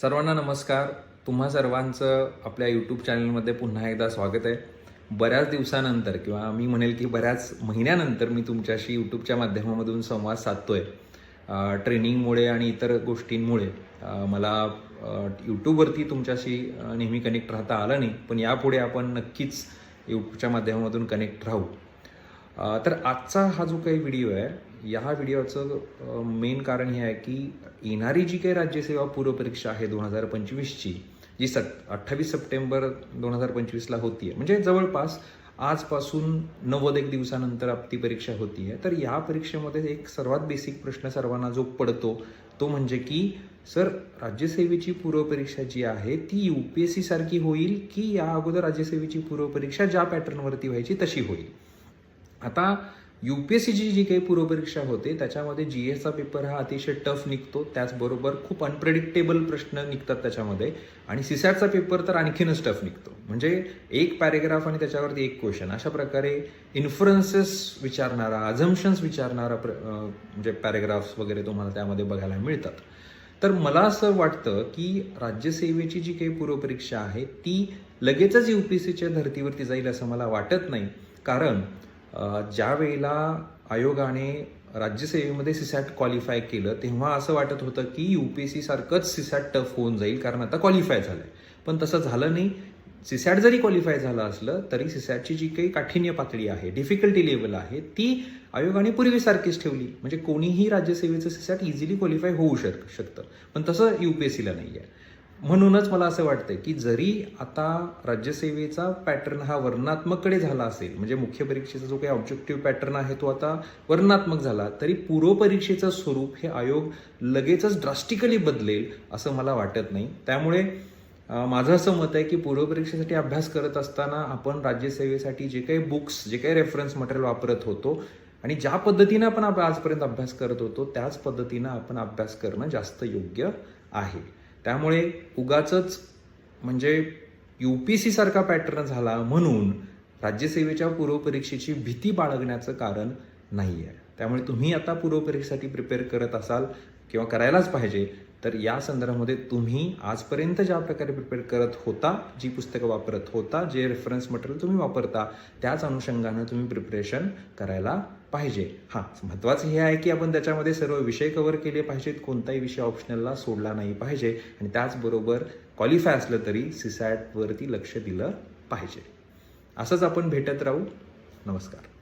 सर्वांना नमस्कार. तुम्हा सर्वांचं आपल्या यूट्यूब चॅनलमध्ये पुन्हा एकदा स्वागत आहे. बऱ्याच दिवसानंतर किंवा मी म्हणेल की बऱ्याच महिन्यानंतर मी तुमच्याशी यूट्यूबच्या माध्यमामधून संवाद साधतोय. आहे ट्रेनिंगमुळे आणि इतर गोष्टींमुळे. मला यूट्यूबवरती तुमच्याशी नेहमी कनेक्ट राहता आलं नाही पण यापुढे आपण नक्कीच यूट्यूबच्या माध्यमातून कनेक्ट राहू. तर आजचा हा जो काही व्हिडिओ आहे या व्हिडिओचं मेन कारण हे आहे की येणारी जी काही राज्यसेवा पूर्वपरीक्षा आहे दोन हजार पंचवीसची जी सत अठ्ठावीस सप्टेंबर दोन हजार पंचवीसला होती आहे म्हणजे जवळपास आजपासून नव्वद एक दिवसानंतर आपली परीक्षा होती आहे तर या परीक्षेमध्ये एक सर्वात बेसिक प्रश्न सर्वांना जो पडतो तो म्हणजे की सर राज्यसेवेची पूर्वपरीक्षा जी आहे ती यू पी एस सी सारखी होईल की या अगोदर राज्यसेवेची पूर्वपरीक्षा ज्या पॅटर्नवरती व्हायची तशी होईल? आता यू पी एस सीची जी काही पूर्वपरीक्षा होते त्याच्यामध्ये जी एचा पेपर हा अतिशय टफ निघतो. त्याचबरोबर खूप अनप्रेडिक्टेबल प्रश्न निघतात त्याच्यामध्ये. आणि सिसॅटचा पेपर तर आणखीनच टफ निघतो. म्हणजे एक पॅरेग्राफ आणि त्याच्यावरती एक क्वेश्चन अशा प्रकारे इन्फ्लुएन्सेस विचारणारा अझम्पन्स विचारणारा प्र म्हणजे पॅरेग्राफ्स वगैरे तुम्हाला त्यामध्ये बघायला मिळतात. तर मला असं वाटतं की राज्यसेवेची जी काही पूर्वपरीक्षा आहे ती लगेचच यू पी एस सीच्या धर्तीवरती जाईल असं मला वाटत नाही. कारण ज्या वेळेला आयोगाने राज्यसेवेमध्ये सिसॅट क्वालिफाय केलं तेव्हा असं वाटत होतं की यू पी एस सी सारखंच सिसॅट टफ होऊन जाईल कारण आता क्वालिफाय झालं आहे पण तसं झालं नाही. सिसॅट जरी क्वालिफाय झालं असलं तरी सिसॅटची जी काही काठिण्य पातळी आहे डिफिकल्टी लेवल आहे ती आयोगाने पूर्वीसारखीच ठेवली. म्हणजे कोणीही राज्यसेवेचं सिसॅट इझिली क्वालिफाय होऊ शक शकतं. पण तसं यू पी एस सीला नाही आहे म्हणूनच मला असं वाटतं की जरी आता राज्यसेवेचा पॅटर्न हा वर्णात्मककडे झाला असेल म्हणजे मुख्य परीक्षेचा जो काही ऑब्जेक्टिव्ह पॅटर्न आहे तो आता वर्णात्मक झाला तरी पूर्वपरीक्षेचं स्वरूप हे आयोग लगेचच ड्रास्टिकली बदलेल असं मला वाटत नाही. त्यामुळे माझं असं मत आहे की पूर्वपरीक्षेसाठी अभ्यास करत असताना आपण राज्यसेवेसाठी जे काही बुक्स जे काही रेफरन्स मटेरियल वापरत होतो आणि ज्या पद्धतीनं आपण आप- आजपर्यंत अभ्यास करत होतो त्याच पद्धतीनं आपण अभ्यास करणं जास्त योग्य आहे. त्यामुळे उगाच म्हणजे यू पी सी सारखा पॅटर्न झाला म्हणून राज्यसेवेच्या पूर्वपरीक्षेची भीती बाळगण्याचं कारण नाही आहे त्यामुळे तुम्ही आता पूर्वपरीक्षेसाठी प्रिपेअर करत असाल किंवा करायलाच पाहिजे तर या संदर्भामध्ये तुम्ही आजपर्यंत ज्या प्रकारे प्रिपेअर करत होता जी पुस्तकं वापरत होता जे रेफरन्स मटेरियल तुम्ही वापरता त्याच अनुषंगानं तुम्ही प्रिपरेशन करायला पाहिजे. हां महत्त्वाचं हे आहे की आपण त्याच्यामध्ये सर्व विषय कव्हर केले पाहिजेत कोणताही विषय ऑप्शनलला सोडला नाही पाहिजे आणि त्याचबरोबर क्वालिफाय असलं तरी सिसॅटवरती लक्ष दिलं पाहिजे. असंच आपण भेटत राहू. नमस्कार.